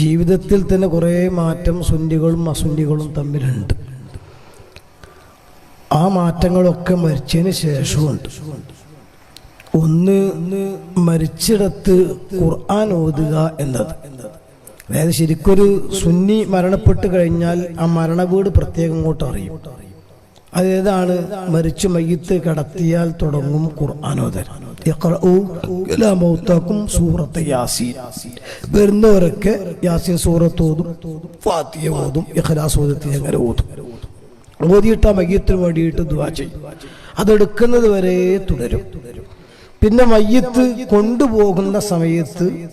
ജീവിതത്തിൽ തന്നെ കുറേ മാറ്റം സുന്നികളും അസുന്നികളും തമ്മിലുണ്ട്. ആ മാറ്റങ്ങളൊക്കെ മരിച്ചതിന് ശേഷമുണ്ട്. ഒന്ന് മരിച്ചിടത്ത് ഖുർആൻ ഓതുക എന്നത്. അതായത് ശരിക്കൊരു സുന്നി മരണപ്പെട്ട് കഴിഞ്ഞാൽ ആ മരണവീട് പ്രത്യേകം ഇങ്ങോട്ട് അറിയും. അതേതാണ് മരിച്ചു മയ്യത്ത് കടത്തിയാൽ തുടങ്ങും ഖുർആാനോദൻ. മൗത്താക്കും സൂറത്ത് യാസീൻ. വരുന്നവരൊക്കെ യാസീൻ സൂറത്ത് ഓതും ഫാത്തിയ ഓതും ഇഖ്ലാസ് ഓദത്തി അങ്ങനെ ഓതും. ഓതിയിട്ട് ആ മയ്യത്തിന് വേണ്ടിയിട്ട് ദുവാ ചെയ്യും. അതെടുക്കുന്നത് വരെ തുടരും. പിന്നെ മയ്യത്ത് കൊണ്ടുപോകുന്ന സമയത്ത്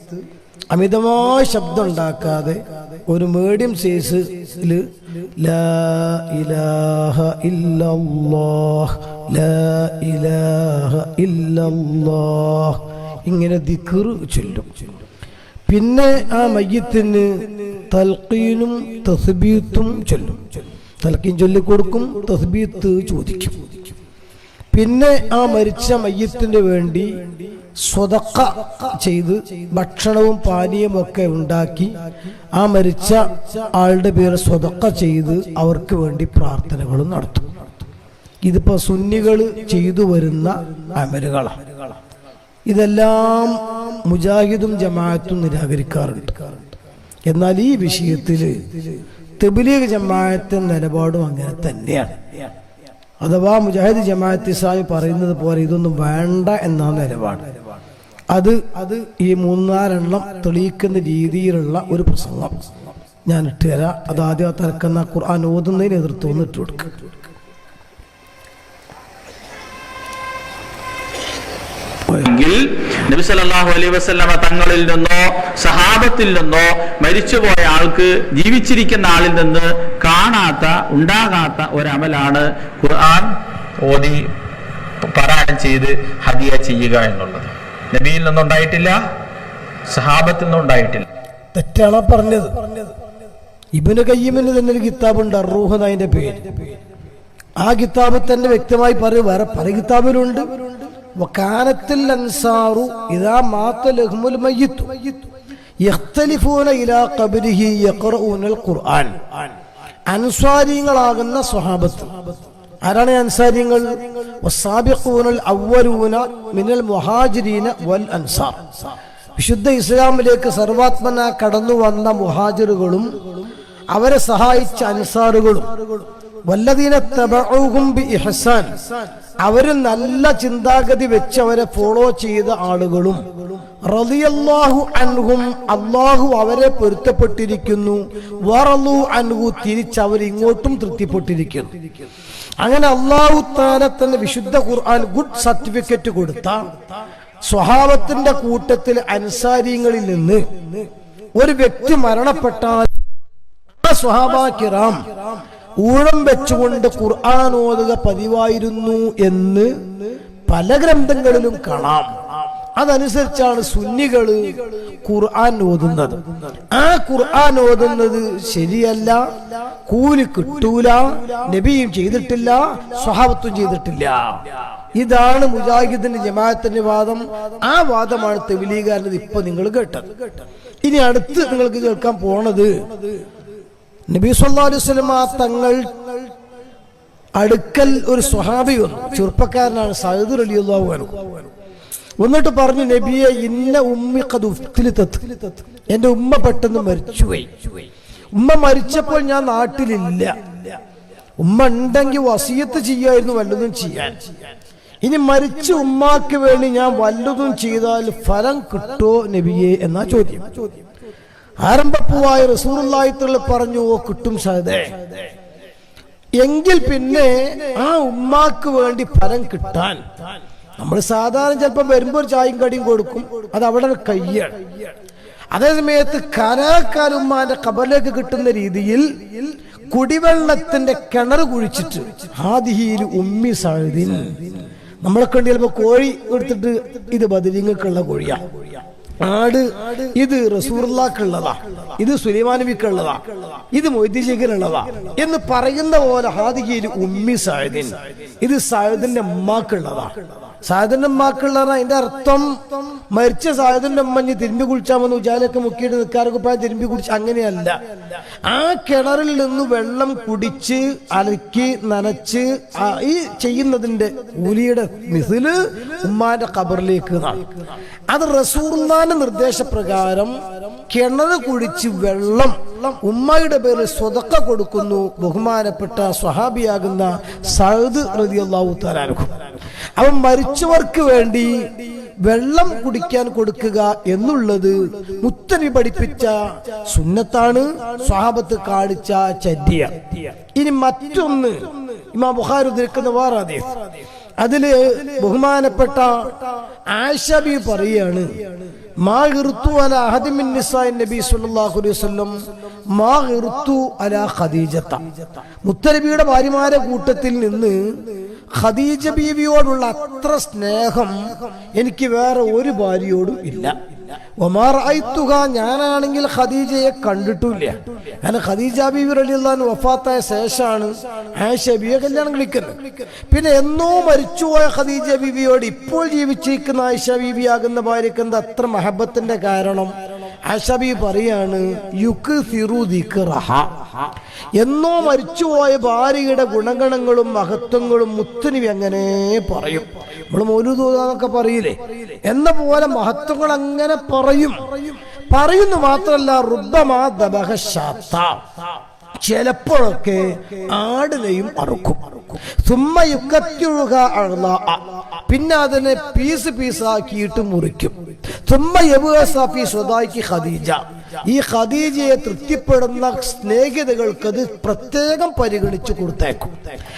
അമിതമായ ശബ്ദം ഉണ്ടാക്കാതെ ഒരു മീഡിയം സൈസിൽ ലാ ഇലാഹ ഇല്ലല്ലാഹ് ലാ ഇലാഹ ഇല്ലല്ലാഹ്. ഇങ്ങനെ ദിക്ർ ചൊല്ലും. പിന്നെ ആ മയ്യത്തിന് തൽക്കീനും തസ്ബീത്തും ചൊല്ലും. തൽക്കീൻ ചൊല്ലിക്കൊടുക്കും തസ്ബീത്ത് ചോദിക്കും. പിന്നെ ആ മരിച്ച മയ്യത്തിന് വേണ്ടി സ്വതക്ക ചെയ്ത് ഭക്ഷണവും പാനീയമൊക്കെ ഉണ്ടാക്കി ആ മരിച്ച ആളുടെ പേര് സ്വതക്ക ചെയ്ത് അവർക്ക് വേണ്ടി പ്രാർത്ഥനകളും നടത്തും. ഇതിപ്പോ സുന്നികൾ ചെയ്തു വരുന്ന ഇതെല്ലാം മുജാഹിദും ജമാഅത്തും നിരാകരിക്കാറുണ്ട്. എന്നാൽ ഈ വിഷയത്തിൽ തെബിലീഗ് ജമാഅത്തിന്റെ നിലപാടും അങ്ങനെ തന്നെയാണ്. അഥവാ മുജാഹിദ് ജമാഅത്ത് ഇസ്ലാമി പറയുന്നത് പോലെ ഇതൊന്നും വേണ്ട എന്നാണ് നിലപാട് അത് അത് ഈ മൂന്നാലെണ്ണം തെളിയിക്കുന്ന രീതിയിലുള്ള ഒരു പ്രസംഗം. ഞാൻ ഇട്ട് ഇട്ടുതരാം അത് ആദ്യം തിരക്കുന്ന ഖുർആൻ ഓതുന്നതിന് എതിർത്ത് ഇട്ട് കൊടുക്കുക നബി സല്ലല്ലാഹു അലൈഹി വസല്ലമ തങ്ങളിൽ നിന്നോ സഹാബത്തിൽ നിന്നോ മരിച്ചുപോയ ആൾക്ക് ജീവിച്ചിരിക്കുന്ന ആളിൽ നിന്ന് കാണാത്ത ഉണ്ടാകാത്ത ഒരമലാണ് ഖുർആൻ ഓതി പാരായണം ചെയ്ത് ഹദിയ ചെയ്യുക എന്നുള്ളത്. നബിയിൽ നിന്നുണ്ടായിട്ടില്ല സഹാബത്തിൽ നിന്നുണ്ടായിട്ടില്ല. തെറ്റാണ് പറഞ്ഞത്? ഇബിന് കയ്യമിന് തന്നെ ഒരു കിതാബുണ്ട് അറൂഹ് എന്നതിന്റെ പേര്. ആ കിതാബ് തന്നെ വ്യക്തമായി പറയും വേറെ പല കിതാബിലുണ്ട്. വകാനത്തിൽ അൻസാറു ഇദാ മാത ലഹ്മുൽ മയ്യിത്തു. യഖ്തലിഫൂന ഇലാ ഖബ്രിഹി യഖറഊനൽ ഖുർആൻ. അൻസ്വാരികളാകുന്ന സ്വഹാബത്ത്. ആരാണ് അൻസാരിങ്ങൾ മിനൽ മുഹാജിരീന വൽ വിശുദ്ധ ഇസ്ലാമിലേക്ക് സർവാത്മന കടന്നു വന്ന മുഹാജിറുകളും അവരെ സഹായിച്ച അൻസാറുകളും അവർ നല്ല ചിന്താഗതി വെച്ച് അവരെ ഫോളോ ചെയ്ത ആളുകളും റളിയല്ലാഹു അള്ളാഹു അവരെ പൊരുത്തപ്പെട്ടിരിക്കുന്നു. വറലു അൻഹു തിരിച്ചവർ ഇങ്ങോട്ടും തൃപ്തിപ്പെട്ടിരിക്കുന്നു. അങ്ങനെ അള്ളാഹു താല തന്നെ വിശുദ്ധ ഖുർആൻ ഗുഡ് സർട്ടിഫിക്കറ്റ് കൊടുത്ത. സ്വഭാവത്തിന്റെ കൂട്ടത്തിൽ അൻസാരിങ്ങളിൽ നിന്ന് ഒരു വ്യക്തി മരണപ്പെട്ടാൽ സ്വഹാബാക്കിറാം ഊഴം വെച്ചുകൊണ്ട് ഖുർആൻ ഓതുക പതിവായിരുന്നു എന്ന് പല ഗ്രന്ഥങ്ങളിലും കാണാം. അതനുസരിച്ചാണ് സുന്നികൾ ഖുർആൻ ഓതുന്നത്. ആ ഖുർആൻ ഓതുന്നത് ശരിയല്ല കൂലി കിട്ടൂല നബിയും ചെയ്തിട്ടില്ല സ്വഹാബത്തും ചെയ്തിട്ടില്ല. ഇതാണ് മുജാഹിദിന്റെ ജമാഅത്തിന്റെ വാദം. ആ വാദമാണ് തെവിലീകാരനത് ഇപ്പൊ നിങ്ങൾ കേട്ടത്. ഇനി അടുത്ത് നിങ്ങൾക്ക് കേൾക്കാൻ പോണത് നബി സല്ലല്ലാഹു അലൈഹി വസല്ലമ തങ്ങൾ അടുക്കൽ ഒരു സ്വഹാബി വന്നു. ചെറുപ്പക്കാരനാണ് റളിയല്ലാഹു അൻഹു വന്നിട്ട് പറഞ്ഞു നബിയെ ഇന്ന ഉമ്മി തത്ത്. എന്റെ ഉമ്മ പെട്ടെന്ന് മരിച്ചുപോയി. ഉമ്മ മരിച്ചപ്പോൾ ഞാൻ നാട്ടിലില്ല. ഉമ്മ ഉണ്ടെങ്കിൽ വസീയത്ത് ചെയ്യായിരുന്നു വല്ലതും ചെയ്യാൻ. ഇനി മരിച്ച ഉമ്മാക്ക് വേണ്ടി ഞാൻ വല്ലതും ചെയ്താൽ ഫലം കിട്ടോ നബിയെ എന്നാ ചോദ്യം. ആരംഭപ്പൂവായ റസൂറുള്ള പറഞ്ഞു ഓ കിട്ടും സഹദേ എങ്കിൽ പിന്നെ ആ ഉമ്മാക്ക് വേണ്ടി ഫലം കിട്ടാൻ. നമ്മൾ സാധാരണ ചിലപ്പോൾ വരുമ്പോൾ ഒരു ചായയും കടിയും കൊടുക്കും. അത് അവിടെ കയ്യാണ്. അതേ സമയത്ത് കാലാകാലം കബലേക്ക് കിട്ടുന്ന രീതിയിൽ കുടിവെള്ളത്തിന്റെ കിണർ കുഴിച്ചിട്ട് ഹാദിഹിയിൽ ഉമ്മി സഴുതിൻ നമ്മളെ കണ്ട് ചിലപ്പോ കോഴി എടുത്തിട്ട് ഇത് ബദരിങ്ങൾക്കുള്ള കോഴിയാ. ആട് ഇത് റസൂർലാക്കുള്ളതാ ഇത് സുലൈമാൻ നബിക്കുള്ളതാ. ഇത് മൊയ്തീശേഖരുള്ളതാ എന്ന് പറയുന്ന പോലെ ഹാദികയിൽ ഉമ്മി സായുദിൻ ഇത് സായുദിന്റെ ഉമ്മാക്കുള്ളതാ. സായതിന്റെ ഉമ്മാക്കുള്ള അതിന്റെ അർത്ഥം. മരിച്ച സാധനം മഞ്ഞ് തിരുമ്പി കുളിച്ചാമെന്ന് ഉജാലൊക്കെ മുക്കിയിട്ട് നിൽക്കാറൊക്കെ പോയാൽ തിരുമ്പി കുടിച്ച് അങ്ങനെയല്ല. ആ കിണറിൽ നിന്ന് വെള്ളം കുടിച്ച് അലക്കി നനച്ച് ഈ ചെയ്യുന്നതിന്റെ കൂലിയുടെ മിസിൽ ഉമ്മാന്റെ കബറിലേക്ക് അത് റസൂർമാന്റെ നിർദ്ദേശപ്രകാരം കിണർ കുടിച്ച് വെള്ളം ഉമ്മയുടെ പേരിൽ സ്വതക്ക കൊടുക്കുന്നു ബഹുമാനപ്പെട്ട സ്വഹാബിയാകുന്ന സൗദ് റതിയല്ലാഹു താലാനുഖം അവൻ മരിച്ചവർക്ക് വേണ്ടി വെള്ളം കുടിക്കാൻ കൊടുക്കുക എന്നുള്ളത് മുത്തനി പഠിപ്പിച്ച സുന്നത്താണ് സ്വഹാബത്ത് കാണിച്ച ചര്യ ഇനി മറ്റൊന്ന് ഇമാ ഉദ്ധരിക്കുന്ന വേറെ ഹദീസ്. അതിൽ ബഹുമാനപ്പെട്ട ആഷബി പറയാണ് മുത്തരബിയുടെ ഭാര്യമാരെ കൂട്ടത്തിൽ നിന്ന് ഖദീജ ബീവിയോടുള്ള അത്ര സ്നേഹം എനിക്ക് വേറെ ഒരു ഭാര്യയോടും ഇല്ല. ഒമാർ ഐത്തുക ഞാനാണെങ്കിൽ ഖദീജയെ കണ്ടിട്ടില്ല. കാരണം ഖദീജ ബീവി റളിയല്ലാഹു വഫാത്തായ ശേഷമാണ് ആയിഷ ബിയെ കല്യാണം കളിക്കുന്നത് പിന്നെ എന്നോ മരിച്ചുപോയ ഖദീജ ബീവിയോട് ഇപ്പോൾ ജീവിച്ചിരിക്കുന്ന ആയിഷ ബീവിയാകുന്ന ഭാര്യക്ക് എന്താ അത്ര മഹബത്തിന്റെ കാരണം? ബീവി പറയാണ് യുക്ക് സിറു ദിക്റഹ. എന്നോ മരിച്ചുപോയ ഭാര്യയുടെ ഗുണഗണങ്ങളും മഹത്വങ്ങളും മുത്തുനിവി അങ്ങനെ പറയും. നമ്മൾ മൗലൂദൂതാന്നൊക്കെ പറയില്ലേ? എന്ന പോലെ മഹത്വങ്ങൾ അങ്ങനെ പറയും. പറയുന്നു മാത്രല്ല റുബമാ ചിലപ്പോഴൊക്കെ ആടിനെയും അറുക്കും. സുമ്മ പിന്നെ അതിനെ പീസ് പീസാക്കിയിട്ട് മുറിക്കും. സുമ്മ യബുസാഫി സ്വദാക്കി ഖദീജ ഈ ഖദീജയെ തൃപ്തിപ്പെടുന്ന സ്നേഹിതകൾക്ക് അത് പ്രത്യേകം പരിഗണിച്ചു കൊടുത്തേക്കും.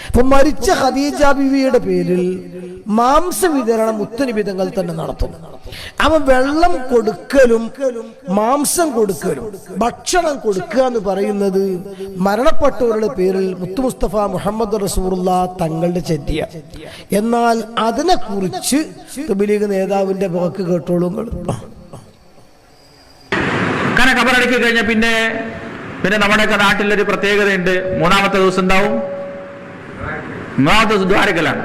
അപ്പൊ മരിച്ച ഖദീജ ബിവിയുടെ പേരിൽ മാംസ വിതരണം മുത്തനിബിതങ്ങൾ തന്നെ നടത്തും. അവ വെള്ളം കൊടുക്കലും മാംസം കൊടുക്കലും ഭക്ഷണം കൊടുക്കുക എന്ന് പറയുന്നത് മരണപ്പെട്ടവരുടെ പേരിൽ മുത്തു മുസ്തഫ മുഹമ്മദ് റസൂറുള്ള തങ്ങളുടെ ചെറ്റിയ എന്നാൽ അതിനെക്കുറിച്ച് കുറിച്ച് നേതാവിന്റെ വാക്ക് കേട്ടോളൂ കബറടക്കി കഴിഞ്ഞാൽ പിന്നെ പിന്നെ നമ്മുടെയൊക്കെ നാട്ടിലൊരു പ്രത്യേകതയുണ്ട്. മൂന്നാമത്തെ ദിവസം ഉണ്ടാവും മൂന്നാമത്തെ ദിവസം ദ്വാരക്കലാണ്.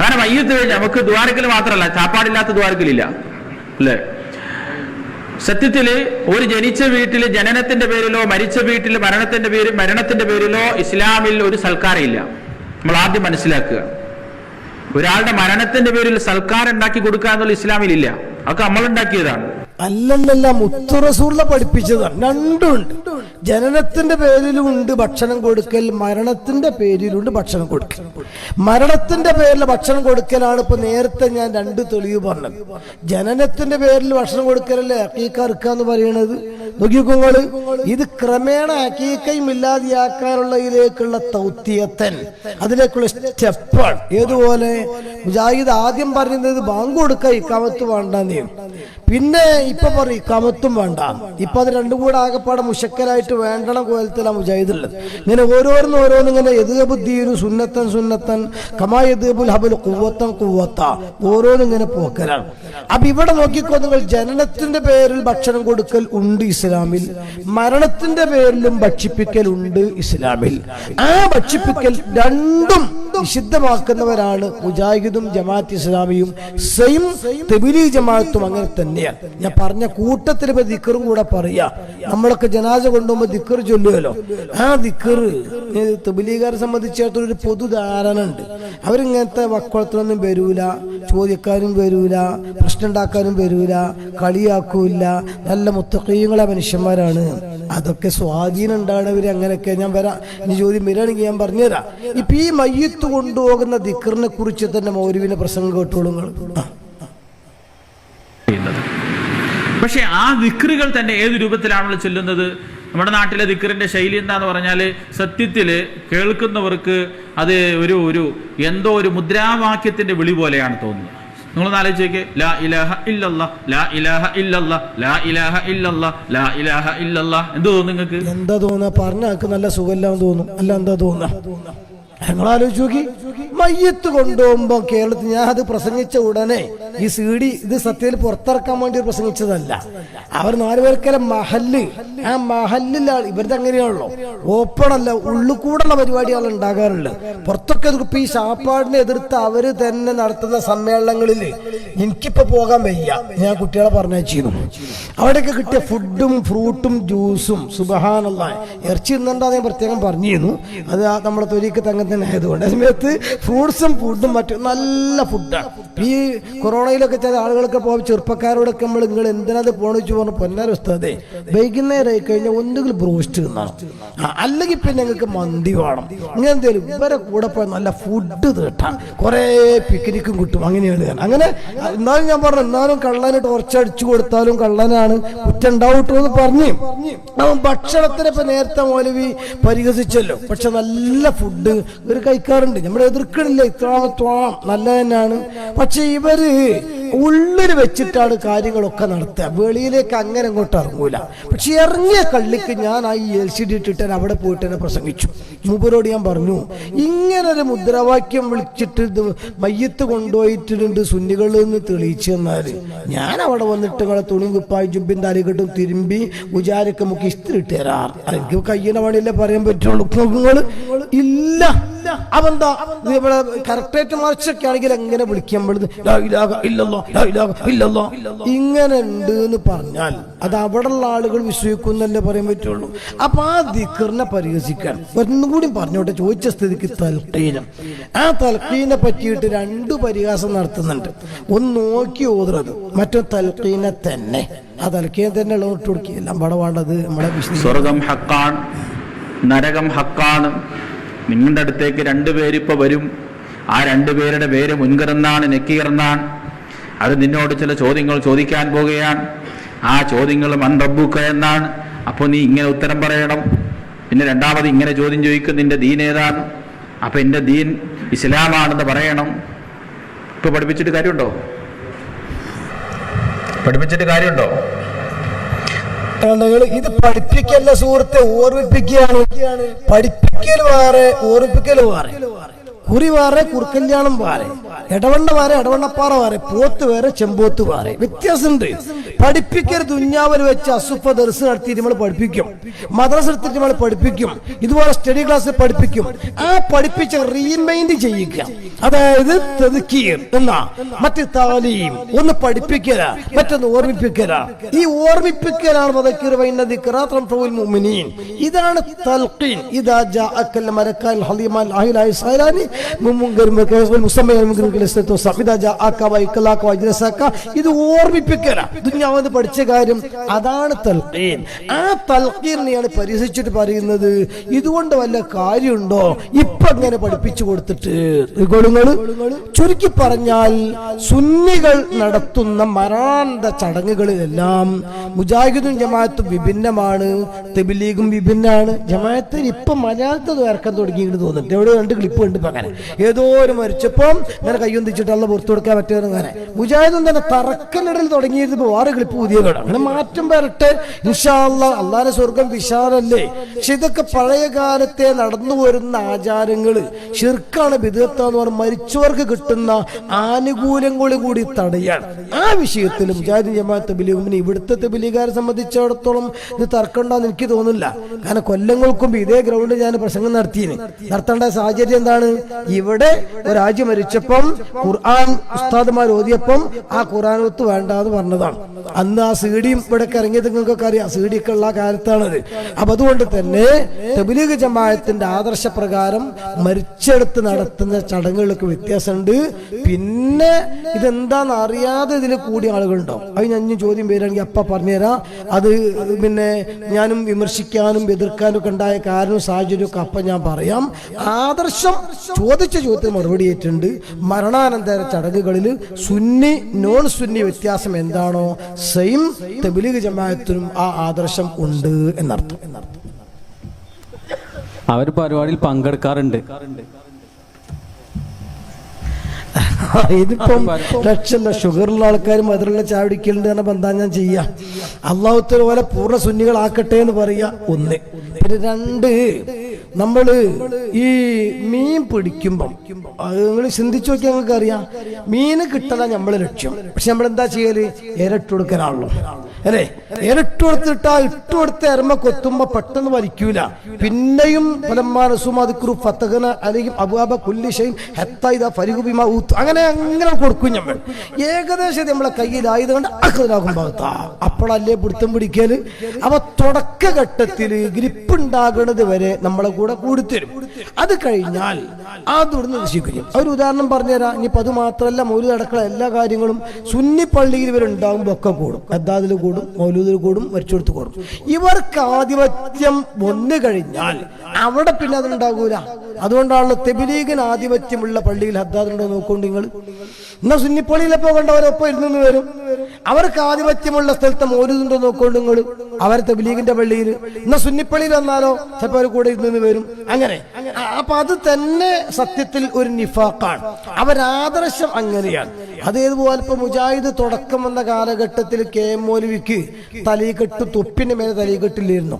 കാരണം വൈകിട്ട് കഴിഞ്ഞാൽ നമുക്ക് ദ്വാരക്കൽ മാത്രമല്ല ചാപ്പാടില്ലാത്ത ദ്വാരക്കലില്ല. അല്ലേ? സത്യത്തിൽ ഒരു ജനിച്ച വീട്ടിൽ ജനനത്തിന്റെ പേരിലോ മരിച്ച വീട്ടിൽ മരണത്തിന്റെ പേര് മരണത്തിന്റെ പേരിലോ ഇസ്ലാമിൽ ഒരു സൽക്കാരമില്ല നമ്മൾ ആദ്യം മനസ്സിലാക്കുക. ഒരാളുടെ മരണത്തിന്റെ പേരിൽ സൽക്കാരം ഉണ്ടാക്കി കൊടുക്കുക എന്നുള്ള ഇസ്ലാമിൽ ഇല്ല അതൊക്കെ നമ്മൾ ഉണ്ടാക്കിയതാണ് അല്ലല്ലല്ല മുത്തുറസൂറിനെ പഠിപ്പിച്ചതാണ്. രണ്ടുമുണ്ട് ജനനത്തിന്റെ പേരിലും ഉണ്ട് ഭക്ഷണം കൊടുക്കൽ മരണത്തിന്റെ പേരിലുണ്ട് ഭക്ഷണം കൊടുക്കൽ. മരണത്തിന്റെ പേരിൽ ഭക്ഷണം കൊടുക്കലാണ് ഇപ്പൊ നേരത്തെ ഞാൻ രണ്ട് തെളിവ് പറഞ്ഞത്. ജനനത്തിന്റെ പേരിൽ ഭക്ഷണം കൊടുക്കലല്ലേ അക്കീക്കറുക്ക എന്ന് പറയുന്നത് നോക്കിക്കോങ്ങൾ ഇത് ക്രമേണ അക്കീക്കയും ഇല്ലാതെയാക്കാനുള്ള ഇതിലേക്കുള്ള തൗത്തിയത്തൻ. അതിലേക്കുള്ള സ്റ്റെപ്പാണ്. ഏതുപോലെ? മുജാഹിദ് ആദ്യം പറഞ്ഞത് ബാങ്ക് കൊടുക്കുക ഇക്കാമത്ത് വേണ്ടെന്നേ. പിന്നെ ഇപ്പൊ പറയും കമത്തും വേണ്ട. ഇപ്പൊ അത് രണ്ടും കൂടെ ആകെപ്പാടെ മുഷക്കലായിട്ട് വേണ്ടണം കോലത്തിലാ മുജാഹിദുള്ളത്. ഇങ്ങനെ ഓരോന്നും ഓരോന്നും ഇങ്ങനെ എതുബുദ്ധിയൊരു സുന്നത്തൻ സുന്നത്തൻ കമാ എതുബുൽ ഹബുൽ കുവത്തൻ കുവത്ത ഓരോന്നും ഇങ്ങനെ പോക്കലാണ്. അപ്പൊ ഇവിടെ നോക്കിക്കോ നിങ്ങൾ ജനനത്തിന്റെ പേരിൽ ഭക്ഷണം കൊടുക്കൽ ഉണ്ട് ഇസ്ലാമിൽ. മരണത്തിന്റെ പേരിലും ഭക്ഷിപ്പിക്കൽ ഉണ്ട് ഇസ്ലാമിൽ. ആ ഭക്ഷിപ്പിക്കൽ രണ്ടും നിഷിദ്ധമാക്കുന്നവരാണ് മുജാഹിദും ജമാഅത്ത് ഇസ്ലാമിയും. സെയിം തെബിലി ജമാഅത്തും അങ്ങനെ തന്നെയാണ് ഞാൻ പറഞ്ഞ കൂട്ടത്തിൽ ഇപ്പൊ ദിക്കറും കൂടെ പറയാ. നമ്മളൊക്കെ ജനാസ കൊണ്ടുപോകുമ്പോ ദിക്കർ ചൊല്ലുമല്ലോ ആ ദിക്കർ തെബിലീകാരെ സംബന്ധിച്ചിടത്തോളം ഒരു പൊതുധാരണ ഉണ്ട്. അവരിങ്ങനത്തെ വക്കുളത്തിലൊന്നും വരൂല ചോദിക്കാനും വരൂല പ്രശ്നം ഉണ്ടാക്കാനും വരൂല കളിയാക്കൂല നല്ല മുത്തക്കീങ്ങളെ മനുഷ്യന്മാരാണ്. അതൊക്കെ സ്വാധീനം ഉണ്ടാണ് ഇവർ അങ്ങനെയൊക്കെ. ഞാൻ വരാം ഇനി ചോദ്യം വരികയാണെങ്കിൽ ഞാൻ പറഞ്ഞുതരാം. ഇപ്പൊ ഈ മയ്യത്ത് കൊണ്ടുപോകുന്ന ദിക്കറിനെ കുറിച്ച് തന്നെ മൗരുവിന്റെ പ്രസംഗം കേട്ടോളൂ നിങ്ങൾ. ചെയ്യുന്നത്. പക്ഷെ ആ ദിക്റുകൾ തന്നെ ഏത് രൂപത്തിലാണല്ലോ ചെല്ലുന്നത്? നമ്മുടെ നാട്ടിലെ ദിക്കറിന്റെ ശൈലി എന്താന്ന് പറഞ്ഞാൽ സത്യത്തിൽ കേൾക്കുന്നവർക്ക് അത് ഒരു ഒരു എന്തോ ഒരു മുദ്രാവാക്യത്തിന്റെ വിളി പോലെയാണ് തോന്നുന്നത്. നിങ്ങളൊന്ന് ആലോചിച്ചേക്ക് ലാ ഇലാഹ ഇല്ലല്ല ലാ ഇലാഹ ഇല്ലല്ല ലാ ഇലാഹ ഇല്ലല്ല ലാ ഇലാഹ ഇല്ലല്ല. എന്ത് തോന്നുന്നു നിങ്ങൾക്ക്? എന്താ തോന്നുക പറഞ്ഞാക്ക് നല്ല സുഖമില്ലാന്ന് തോന്നും അല്ല എന്താ തോന്നുക ഞങ്ങൾ ആലോചിച്ച് നോക്കി. മയ്യത്ത് കൊണ്ടുപോകുമ്പോ കേരളത്തിൽ ഞാൻ അത് പ്രസംഗിച്ച ഉടനെ ഈ സി ഡി ഇത് സത്യത്തിൽ പുറത്തിറക്കാൻ വേണ്ടി പ്രസംഗിച്ചതല്ല. അവർ നാലുപേർക്കല്ല മഹല്ല്? ആ മഹല്ലിലാണ് ഇവരുടെ അങ്ങനെയാണല്ലോ. ഓപ്പൺ അല്ല ഉള്ളുകൂടുള്ള പരിപാടി പരിപാടികൾ ഉണ്ടാകാറുള്ളത്. പുറത്തൊക്കെ ഇപ്പൊ ഈ ഷാപ്പാടിനെ എതിർത്ത് അവർ തന്നെ നടത്തുന്ന സമ്മേളനങ്ങളിൽ എനിക്കിപ്പോ പോകാൻ വയ്യ. ഞാൻ കുട്ടികളെ പറഞ്ഞയച്ചിരുന്നു അവിടെയൊക്കെ കിട്ടിയ ഫുഡും ഫ്രൂട്ടും ജ്യൂസും സുബഹാനുള്ള ഇറച്ചി തിന്നണ്ടാ ഞാൻ പ്രത്യേകം പറഞ്ഞിരുന്നു അത് ആ നമ്മളെ തൊലിക്ക് തങ്ങത്തിനായതുകൊണ്ട് ആ സമയത്ത് ഫ്രൂട്ട്സും ഫുഡും മറ്റും നല്ല ഫുഡാണ് ഈ കൊറോണയിലൊക്കെ ചില ആളുകളൊക്കെ പോകും ചെറുപ്പക്കാരോടൊക്കെ നമ്മൾ നിങ്ങൾ എന്തിനത് പോണിച്ചു പറഞ്ഞു പൊന്നാര ഉസ്താദേ വൈകുന്നേരം ആയി കഴിഞ്ഞാൽ ഒന്നുകിൽ ബ്രോസ്റ്റ് തിന്നണം. അല്ലെങ്കിൽ പിന്നെ ഞങ്ങൾക്ക് മന്തി വേണം. ഇങ്ങനെ എന്തേലും ഇവരെ കൂടെ പോയി നല്ല ഫുഡ് തീട്ടാം കുറേ പിക്നിക്കും കിട്ടും. അങ്ങനെയാണ് ഞാൻ. അങ്ങനെ എന്നാലും ഞാൻ പറഞ്ഞു എന്നാലും കള്ളന് ടോർച്ചടിച്ചു കൊടുത്താലും കള്ളനാണ്. കുറ്റം ഉണ്ടാവട്ടോ എന്ന് പറഞ്ഞു. അവൻ ഭക്ഷണത്തിനെ ഇപ്പൊ നേരത്തെ മോലവി പരിഹസിച്ചല്ലോ. പക്ഷെ നല്ല ഫുഡ് ഇവർ കഴിക്കാറുണ്ട്. നമ്മുടെ എതിർക്കണില്ല ഇത്രാമത്തോളം നല്ല തന്നെയാണ് പക്ഷെ ഇവർ ഉള്ളിൽ വെച്ചിട്ടാണ് കാര്യങ്ങളൊക്കെ നടത്തുക. വെളിയിലേക്ക് അങ്ങനെ അങ്ങോട്ട് ഇറങ്ങൂല. പക്ഷെ ഇറങ്ങിയ കള്ളിക്ക് ഞാൻ ആ എൽ സി ഡി ഇട്ടിട്ട് അവിടെ പോയിട്ട് തന്നെ പ്രസംഗിച്ചു. മൂപ്പരോട് ഞാൻ പറഞ്ഞു ഇങ്ങനെ ഒരു മുദ്രാവാക്യം വിളിച്ചിട്ട് മയ്യത്ത് കൊണ്ടുപോയിട്ടുണ്ട് സുന്നികളിൽ നിന്ന് തെളിയിച്ചു തന്നാൽ ഞാൻ അവിടെ വന്നിട്ട് നിങ്ങളെ തുണിയും കുപ്പായും ചുമ്പിൻ തലകെട്ടും തിരുമ്പി ഉജാരൊക്കെ മുക്കി ഇസ്തിരി ഇട്ട് തരാറ് എനിക്ക് കയ്യണ പണിയല്ലേ പറയാൻ പറ്റുള്ളൂ. ഇല്ല. അവന്താ ഇവിടെ കറക്റ്റായിട്ട് മറിച്ചൊക്കെ ആണെങ്കിൽ എങ്ങനെ വിളിക്കാൻ പെടുന്നത് ഇങ്ങനെ ഉണ്ട് എന്ന് പറഞ്ഞാൽ അത് അവിടെ ഉള്ള ആളുകൾ വിശ്വസിക്കുന്നല്ലേ പറയാൻ പറ്റുള്ളൂ. അപ്പൊ ആ ദിക്കറിനെ പരിഹസിക്കാൻ ഒന്നും കൂടി പറഞ്ഞോട്ടെ ചോദിച്ച സ്ഥിതിക്ക് തൽക്കീനം ആ തൽക്കീനെ പറ്റിയിട്ട് രണ്ടു പരിഹാസം നടത്തുന്നുണ്ട്. ഒന്ന് നോക്കി ഓതുന്നത് മറ്റോ തൽക്കീനെ തന്നെ. ആ തൽക്കീനെ തന്നെ ഉള്ള ഇട്ട് കൊടുക്കുക എല്ലാം പടം വേണ്ടത് നമ്മളെ വിശദീകരിക്കും സ്വർഗം ഹക്കാണ് നരകം ഹക്കാണ്. നിങ്ങളുടെ അടുത്തേക്ക് രണ്ടുപേരിപ്പോൾ വരും. ആ രണ്ടുപേരുടെ പേര് മുൻകറന്നാണ് നെക്കീറന്നാണ് അത് നിന്നോട് ചില ചോദ്യങ്ങൾ ചോദിക്കാൻ പോകുകയാണ് ആ ചോദ്യങ്ങൾ മൺറബുക്ക എന്നാണ്. അപ്പോൾ നീ ഇങ്ങനെ ഉത്തരം പറയണം. പിന്നെ രണ്ടാമത് ഇങ്ങനെ ചോദ്യം ചോദിക്കും നിന്റെ ദീൻ ഏതാണ്? അപ്പൊ എന്റെ ദീൻ ഇസ്ലാമാണെന്ന് പറയണം. ഇപ്പൊ പഠിപ്പിച്ചിട്ട് കാര്യമുണ്ടോ? പഠിപ്പിച്ചിട്ട് കാര്യമുണ്ടോ? നിങ്ങൾ ഇത് പഠിപ്പിക്കല്ല സുഹൃത്തെ ഓർമ്മിപ്പിക്കുകയാണ്. പഠിപ്പിക്കൽ വേറെ ഓർമ്മിപ്പിക്കൽ വേറെ. കുറി വേറെ കുറുക്കല്യാണം വേറെ ഇടവണ്ണ വേറെ ഇടവണ്ണപ്പാറ വേറെ പോത്ത് വേറെ ചെമ്പോത്ത് വേറെ. വ്യത്യാസമുണ്ട്. പഠിപ്പിക്കരുത് ദുഞ്ഞാവൽ വെച്ച് അസുഫ ദർസ് നടത്തി നമ്മൾ പഠിപ്പിക്കും. മദ്രസ എടുത്തിട്ട് നമ്മൾ പഠിപ്പിക്കും. ഇതുപോലെ സ്റ്റഡി ക്ലാസ് പഠിപ്പിക്കും. ആ പഠിപ്പിച്ച റീമൈൻഡ് ചെയ്യിക്കുക അതായത് എന്നാ മറ്റ് താലിയും ഒന്ന് പഠിപ്പിക്കല മറ്റൊന്ന് ഓർമ്മിപ്പിക്കല. ഈ ഓർമ്മിപ്പിക്കലാണ് ഇതാണ് തൽഖീൻ. ഇദാ ജാഅക്കൽ മലക്കാൻ ഹലീമാൻ അഹിലായി സൈലാനി മുമുങ്കർ മക്കൽ മുസമ്മയ മുങ്കർ കലസ്തോ സഫിദാ ജാഅക വൈക്കലാക വജ്രസക ഇത് ഓർമ്മിപ്പിക്കല ദുനിയാവത് പഠിച്ച കാര്യം അതാണ് തൽഖീൻ ആ തൽക്കീറിനെയാണ് പരിഹസിച്ചിട്ട് പറയുന്നത്. ഇതുകൊണ്ട് വല്ല കാര്യമുണ്ടോ? ഇപ്പൊ ഇങ്ങനെ പഠിപ്പിച്ചു കൊടുത്തിട്ട്. ചുരുക്കി പറഞ്ഞാൽ സുന്നികൾ നടത്തുന്ന മരണാന്ത ചടങ്ങുകളിലെല്ലാം മുജാഹിദും ജമാഅത്തും വിഭിന്നമാണ്. തെബിലീഗും വിഭിന്നാണ്. ജമാഅത്തിൽ ഇപ്പൊ മലയാളത്തിൽ ഇറക്കാൻ തുടങ്ങിയിട്ട് തോന്നുന്നുണ്ട് എവിടെ രണ്ട് ക്ലിപ്പ് ഉണ്ട് അങ്ങനെ ഏതോ ഒരു മരിച്ചപ്പം ഇങ്ങനെ കയ്യൊന്നിച്ചിട്ട് അല്ല പുറത്തു കൊടുക്കാൻ പറ്റുമെന്ന് അങ്ങനെ മുജാഹിദും തന്നെ തറക്കല്ലിടൽ തുടങ്ങിയത് വേറെ ക്ലിപ്പ് പുതിയ കേടാണ് അങ്ങനെ മാറ്റം വരട്ടെ. ഇൻഷാല്ല അള്ളാന്റെ സ്വർഗം വിശാലല്ലേ? പക്ഷെ ഇതൊക്കെ പഴയ കാലത്തെ നടന്നു വരുന്ന ആചാരങ്ങൾ ഷിർക്കാണ് ബിദത്താന്ന് പറഞ്ഞ മരിച്ചവർക്ക് കിട്ടുന്ന ആനുകൂല്യങ്ങൾ കൂടി തടയാണ്. ആ വിഷയത്തിൽ മുജാഹിദ് ജമാഅത്ത് ബിലീഗിന് ഇവിടുത്തെ ബിലീഗുകാരെ സംബന്ധിച്ചിടത്തോളം ഇത് തർക്കമുണ്ടാന്ന് എനിക്ക് തോന്നുന്നില്ല. കാരണം കൊല്ലങ്ങൾക്കും ഇതേ ഗ്രൗണ്ടിൽ ഞാൻ പ്രസംഗം നടത്തിയിന്. നടത്തേണ്ട സാഹചര്യം എന്താണ്? ഇവിടെ ഒരാഴ്ച മരിച്ചപ്പം ഖുർആൻ ഉസ്താദ്മാർ ഓതിയപ്പം ആ ഖുർആാനത്ത് വേണ്ട എന്ന് പറഞ്ഞതാണ്. അന്ന് ആ സീഡിയും ഇവിടെ ഇറങ്ങിയത് നിങ്ങൾക്കൊക്കെ അറിയാം. സീഡിയൊക്കെ ഉള്ള കാലത്താണത്. അപ്പൊ അതുകൊണ്ട് തന്നെ തബിലീഗ് ജമാഅത്തിന്റെ ആദർശപ്രകാരം മരിച്ചെടുത്ത് നടത്തുന്ന ചടങ്ങുകൾക്ക് വ്യത്യാസമുണ്ട്. പിന്നെ ഇതെന്താന്ന് അറിയാതെ ഇതിൽ കൂടിയ ആളുകളുണ്ടോ? അത് ഞാൻ ചോദ്യം പേരാണെങ്കിൽ അപ്പ പറഞ്ഞുതരാം. അത് പിന്നെ ഞാനും വിമർശിക്കാനും എതിർക്കാനും ഒക്കെ ഉണ്ടായ കാരണവും സാഹചര്യവും ഒക്കെ അപ്പ ഞാൻ പറയാം. ആദർശം ചോദിച്ച ചോദ്യത്തിന് മറുപടി ഏറ്റുണ്ട്. മരണാനന്തര ചടങ്ങുകളിൽ സുന്നി നോൺ സുന്നി വ്യത്യാസം എന്താണോ സെയിം തെബിലിഗ് ജമാഅത്തിനും ആ ആദർശം ഉണ്ട് എന്നർത്ഥം. എന്നർത്ഥം അവർ പരിപാടിയിൽ പങ്കെടുക്കാറുണ്ട്. ഇതിപ്പം ലക്ഷല്ല ഷുഗറുള്ള ആൾക്കാർ മധുരമുള്ള ചാവടിക്കലുണ്ട് എന്ന ബന്ധം ഞാൻ ചെയ്യാം. അള്ളാഹുത്തല പോലെ പൂർണ സുന്നികളാക്കട്ടെ എന്ന് പറയാ. ഒന്ന്. പിന്നെ രണ്ട് നമ്മൾ ഈ മീൻ പിടിക്കുമ്പം നിങ്ങൾ ചിന്തിച്ചു നോക്കിയാൽ ഞങ്ങൾക്ക് അറിയാം. മീന് കിട്ടല നമ്മളെ ലക്ഷ്യം. പക്ഷെ നമ്മൾ എന്താ ചെയ്യൽ? ഇരട്ട് കൊടുക്കലാണല്ലോ. അല്ലേ? ഇരട്ട് കൊടുത്തിട്ടാ ഇട്ട് കൊടുത്ത എരമ കൊത്തുമ്പോ പെട്ടെന്ന് വലിക്കൂല. പിന്നെയും ഫലമാനസുമാതിക്കുറു ഫത്തകന അല്ലെങ്കിൽ അബുബ കുല്ലിഷയും ഹെത്തായിദ ഫരിഹുബിമ ഊത്ത്. അങ്ങനെ അങ്ങനെ കൊടുക്കും നമ്മൾ ഏകദേശം നമ്മളെ കയ്യിലായത് കൊണ്ട് അഹ്ലാകും ഭാഗത്താ. അപ്പോഴല്ലേ പിടുത്തം പിടിക്കൽ? അവ തുടക്കഘട്ടത്തിൽ ഗ്രിപ്പ് ഉണ്ടാകുന്നത് വരെ നമ്മളെ കൂടെ കൂടിത്തരും. അത് കഴിഞ്ഞാൽ ആ തുടർന്ന് നശിക്കും അവർ ഉദാഹരണം പറഞ്ഞുതരാം. ഇനിയിപ്പോൾ അത് മാത്രമല്ല മൗലൂദ് അടക്കള എല്ലാ കാര്യങ്ങളും സുന്നി പള്ളിയിൽ ഇവരുണ്ടാകുമ്പോൾ ഒക്കെ കൂടും. അദ്ദാദിൽ കൂടും മൗലൂദിൽ കൂടും വരച്ചെടുത്ത് കൂടും. ഇവർക്ക് ആധിപത്യം വന്നു കഴിഞ്ഞാൽ അവിടെ പിന്നെ അതുണ്ടാകൂല. അതുകൊണ്ടാണല്ലോ തെബിലീഗൻ ആധിപത്യമുള്ള പള്ളിയിൽ ഹദ്ദാദുണ്ടോ നോക്കുകൊണ്ട് നിങ്ങൾ എന്നാ സുന്നിപ്പള്ളിയിലെ പോകേണ്ടവരൊപ്പം ഇരുന്നു വരും? അവർക്ക് ആധിപത്യമുള്ള സ്ഥലത്ത് മൗലൂദുണ്ടോ നോക്കോണ്ട് നിങ്ങൾ അവരത്തെ ബിലീഗിന്റെ പള്ളിയിൽ എന്നാ സുന്നിപ്പള്ളിയിൽ വന്നാലോ? ചിലപ്പോൾ അവർ കൂടെ ഇരുന്നു വരും. അങ്ങനെ. അപ്പൊ അത് തന്നെ സത്യത്തിൽ ഒരു നിഫാക്കാണ് അവരാദർശം അങ്ങനെയാണ്. അതേതുപോലെ ഇപ്പൊ മുജാഹിദ് തുടക്കം വന്ന കാലഘട്ടത്തിൽ കെ എം മൗലവിക്ക് തലീകെട്ട് തൊപ്പിന്റെ മേലെ തലീകെട്ടില്ലായിരുന്നു.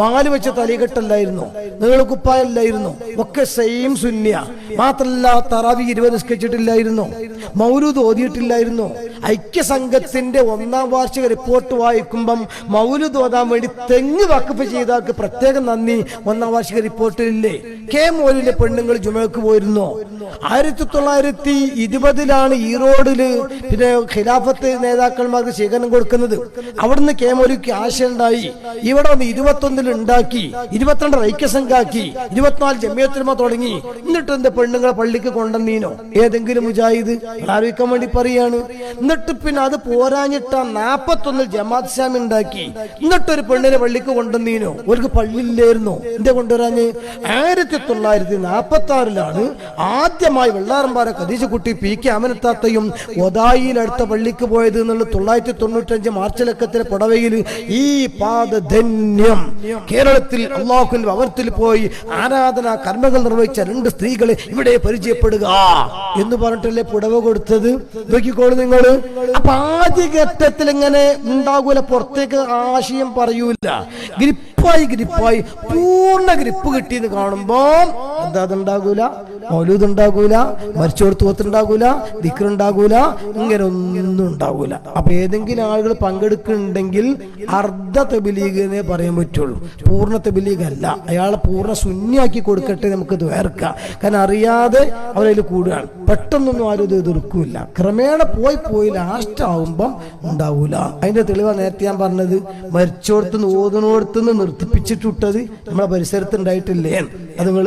വാൽ വെച്ച തലീകെട്ടല്ലായിരുന്നു. നീളക്കുപ്പായല്ലായിരുന്നു ഒക്കെ സെയിം സുന്യ മാത്രല്ല തറാവി ഇരുപത് നിസ്കരിച്ചിട്ടില്ലായിരുന്നു. മൗലൂദ് ഓതിയിട്ടില്ലായിരുന്നു ഐക്യസംഘത്തിന്റെ ഒന്നാം വാർഷിക റിപ്പോർട്ട് വായിക്കുമ്പം മൗലൂദ് ഓതാൻ വേണ്ടി തെങ്ങ് വക്കപ്പ് ചെയ്താൽക്ക് പ്രത്യേകം നന്ദി. ഒന്നാം വാർഷിക റിപ്പോർട്ടിലില്ലേ കെ മോലിലെ പെണ്ണുങ്ങൾ ജുമക്ക് പോയിരുന്നു. ആയിരത്തി തൊള്ളായിരത്തി ഇരുപതിലാണ് ഈറോഡിൽ പിന്നെ ഖിലാഫത്ത് നേതാക്കന്മാർക്ക് സ്വീകരണം കൊടുക്കുന്നത്. അവിടുന്ന് കെ മൗലിക്ക് ആശയുണ്ടായി ഇവിടെ വന്ന് ഇരുപത്തൊന്നിൽ ഉണ്ടാക്കി ഇരുപത്തിരണ്ട് ഐക്യസംഘാക്കി ഇരുപത്തിനാല് ജമിയത്തിലുമ തുടങ്ങി. എന്നിട്ട് എന്റെ പെണ്ണുങ്ങളെ പള്ളിക്ക് കൊണ്ടുവന്നീനോ? ഏതെങ്കിലും മുജാഹിദ്? ആലോചിക്കാൻ വേണ്ടി പറയാണ്. എന്നിട്ട് പിന്നെ അത് പോരാഞ്ഞിട്ട് നാപ്പത്തൊന്നിൽ ജമാഅത്ത് ഇസ്ലാമി ഉണ്ടാക്കി. എന്നിട്ട് ഒരു പെണ്ണിനെ പള്ളിക്ക് കൊണ്ടുവന്നീനോ. അവർക്ക് പള്ളിയില്ലായിരുന്നു. എന്റെ കൊണ്ടുവരാഞ്ഞ്? ആയിരത്തി തൊള്ളായിരത്തി നാപ്പത്തി ആറിലാണ് ആദ്യമായി വെള്ളാറമ്പാറ കദീജക്കുട്ടി പി കെ അമനത്താത്തയും ഒതായിയിൽ അടുത്ത പള്ളിക്ക് പോയത് എന്നുള്ള തൊള്ളായിരത്തി തൊണ്ണൂറ്റഞ്ച് മാർച്ച് ലക്കത്തിലെ പുടവയിൽ ഈ പാദധന്യം കേരളത്തിൽ അള്ളാഹുവിന്റെ അവരത്തിൽ പോയി ആരാധന കർമ്മങ്ങൾ നിർവഹിച്ച രണ്ട് സ്ത്രീകളെ ഇവിടെ പരിചയപ്പെടുക എന്ന് പറഞ്ഞിട്ടല്ലേ പുടവ കൊടുത്തത്? നോക്കിക്കോളൂ നിങ്ങൾ അപ്പൊ ആദ്യ ഘട്ടത്തിൽ ഇങ്ങനെ ഉണ്ടാകൂല പുറത്തേക്ക് ആശയം പറയൂല. ഗ്രിപ്പായി ഗ്രിപ്പായി പൂർണ ഗ്രിപ്പ് കിട്ടിയെന്ന് കാണുമ്പോ എന്താ അതുണ്ടാകൂല? മൗലൂദ് ഉണ്ടാകൂല മരിച്ചോടത്ത് ഒത്തുണ്ടാകൂല ദിക്കറുണ്ടാകൂല ഇങ്ങനെ ഒന്നും ഉണ്ടാകൂല. അപ്പൊ ഏതെങ്കിലും ആളുകൾ പങ്കെടുക്കുന്നുണ്ടെങ്കിൽ അർദ്ധ തെബിലീഗിനെ പറയാൻ പറ്റുള്ളൂ. പൂർണ തെബിലീഗ് അല്ല. അയാളെ പൂർണ ശൂന്യാക്കി കൊടുക്കട്ടെ നമുക്ക് ഇത് വേർക്കാം. കാരണം അറിയാതെ അവരതിൽ കൂടുകയാണ്. പെട്ടെന്നൊന്നും ആരും ഇത് എതിർക്കൂല ക്രമേണ പോയി പോയി ലാസ്റ്റ് ആവുമ്പം ഉണ്ടാവൂല. അതിന്റെ തെളിവാ നേരത്തെ ഞാൻ പറഞ്ഞത്. മരിച്ചോടത്തുനിന്ന് ഓതുന്നോടത്തുനിന്ന് നിർത്തിപ്പിച്ചിട്ടുട്ടത് നമ്മളെ പരിസരത്ത് ഉണ്ടായിട്ടില്ലേ അത് നിങ്ങൾ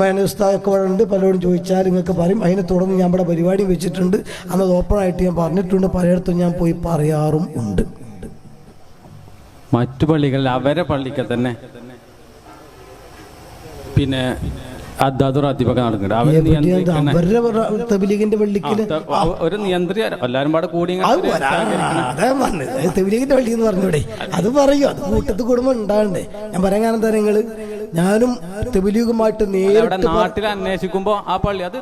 മേനസ്ഥാനൊക്കെ ഉണ്ട് പലരോടും ചോദിച്ചാൽ നിങ്ങൾക്ക് പറയും. അതിനെ തുടർന്ന് ഞാൻ ഇവിടെ പരിപാടി വെച്ചിട്ടുണ്ട്. അന്നത് ഓപ്പൺ ആയിട്ട് ഞാൻ പറഞ്ഞിട്ടുണ്ട്. പലയിടത്തും ഞാൻ പോയി പറയാറും ഉണ്ട്. മറ്റു പള്ളികളിൽ അവരെ പള്ളിക്ക് തന്നെ. പിന്നെ അധിപൊക്കെ നടക്കുന്നുണ്ട് അവർ നിയന്ത്രിക്കുന്ന അവരുടെ തബിലീഗിന്റെ പള്ളിക്കിൽ? ഒരു നിയന്ത്രി എല്ലാരും പാടെ കൂടി പള്ളി എന്ന് പറഞ്ഞൂടെ. അത് പറയൂ. അത് കൂട്ടത്ത് കുടുംബം ഉണ്ടാകണ്ടേ ഞാൻ പറയാൻ കാരണം എന്താ നിങ്ങൾ? ഞാനും തെബിലീഗുമായിട്ട് നേരിട്ട് നാട്ടിൽ അന്വേഷിക്കുമ്പോ ആ പള്ളി അത്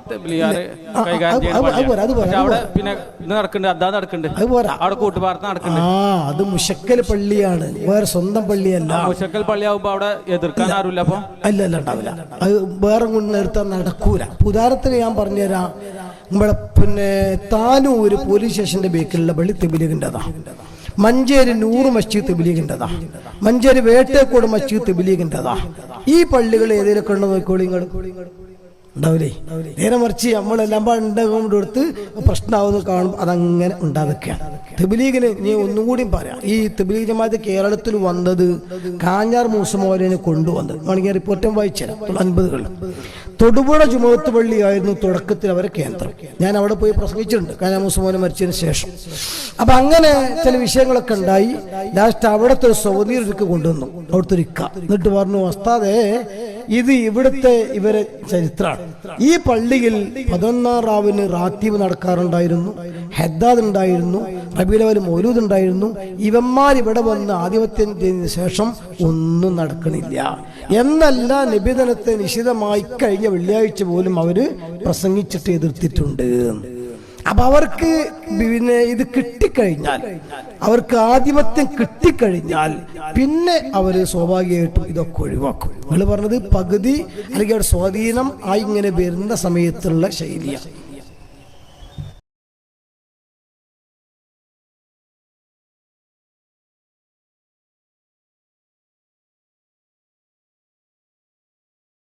പിന്നെ നടക്കുന്നുണ്ട് അതാ നടക്കുന്നുണ്ട് അവിടെ കൂട്ടുപാർത്ത ആ അത് മുഷക്കൽ പള്ളിയാണ്. വേറെ സ്വന്തം പള്ളിയല്ല. മുഷക്കൽ പള്ളിയാവുമ്പോ അവിടെ എതിർക്കാൻ ആരുമില്ല അപ്പൊ? അല്ല അല്ല ഉണ്ടാവില്ല. അത് വേറെ കൊണ്ട് നിർത്താൻ നടക്കൂല. ഉദാഹരണത്തിന് ഞാൻ പറഞ്ഞുതരാം. നമ്മളെ പിന്നെ താനൂര് പോലീസ് സ്റ്റേഷന്റെ ബേക്കിലുള്ള പള്ളി തെബിലീഗിന്റെതാ മഞ്ചേരി നൂറ് മസ്ജിദ് തെബിലീഗിന്റെതാ മഞ്ചേരി വേട്ടേക്കോട് മസ്ജിദ് തെബിലീഗിന്റെതാ ഈ പള്ളികൾ ഏതിലൊക്കെ ഉണ്ടോ നോക്കോളി നിങ്ങൾ. ഉണ്ടാവില്ലേ? നേരെ മറിച്ച് നമ്മളെല്ലാം ഉണ്ടാകൊണ്ട് കൊടുത്ത് പ്രശ്നമാവുന്ന കാണും അതങ്ങനെ ഉണ്ടാവുകയാണ് തെബിലീഗിന് നീ ഒന്നും കൂടി പറയാം. ഈ തെബിലീഗ് ജമാഅത്ത് കേരളത്തിൽ വന്നത് കാഞ്ഞാർ മൂസമോലിനെ കൊണ്ടുവന്നത്. വേണമെങ്കിൽ റിപ്പോർട്ടും വായിച്ചുതരാം. അൻപതുകളിൽ തൊടുപുഴ പള്ളി പള്ളിയായിരുന്നു തുടക്കത്തിൽ അവരെ കേന്ദ്രം. ഞാൻ അവിടെ പോയി പ്രസംഗിച്ചിട്ടുണ്ട്. കാഞ്ഞാർ മൂസമോനെ മരിച്ചതിന് ശേഷം. അപ്പൊ അങ്ങനെ ചില വിഷയങ്ങളൊക്കെ ഉണ്ടായി. ലാസ്റ്റ് അവിടുത്തെ ഒരു സൗദീർക്ക് കൊണ്ടുവന്നു. അവിടുത്തെ ഒരു എന്നിട്ട് പറഞ്ഞു വസ്താദേ ഇത് ഇവിടുത്തെ ഇവരെ ചരിത്രമാണ് ഈ പള്ളിയിൽ പതിനൊന്നാം റാവിന് റാത്തീവ് നടക്കാറുണ്ടായിരുന്നു ഹെദ്ദാദ് ഉണ്ടായിരുന്നു റബീലവൽ മൗലൂദ് ഉണ്ടായിരുന്നു. ഇവന്മാർ ഇവിടെ വന്ന് ആധിപത്യം ചെയ്തതിനു ശേഷം ഒന്നും നടക്കണില്ല. എന്നല്ല നിബിധനത്തെ നിശിതമായി കഴിഞ്ഞ വെള്ളിയാഴ്ച പോലും അവർ പ്രസംഗിച്ചിട്ട് എതിർത്തിട്ടുണ്ട്. അപ്പൊ അവർക്ക് പിന്നെ ഇത് കിട്ടിക്കഴിഞ്ഞാൽ അവർക്ക് ആധിപത്യം കിട്ടിക്കഴിഞ്ഞാൽ പിന്നെ അവർ സ്വാഭാവികമായിട്ടും ഇതൊക്കെ ഒഴിവാക്കും. നിങ്ങൾ പറഞ്ഞത് പകുതി അല്ലെങ്കിൽ സ്വാധീനം ആയി ഇങ്ങനെ വരുന്ന സമയത്തുള്ള ശൈലിയാണ്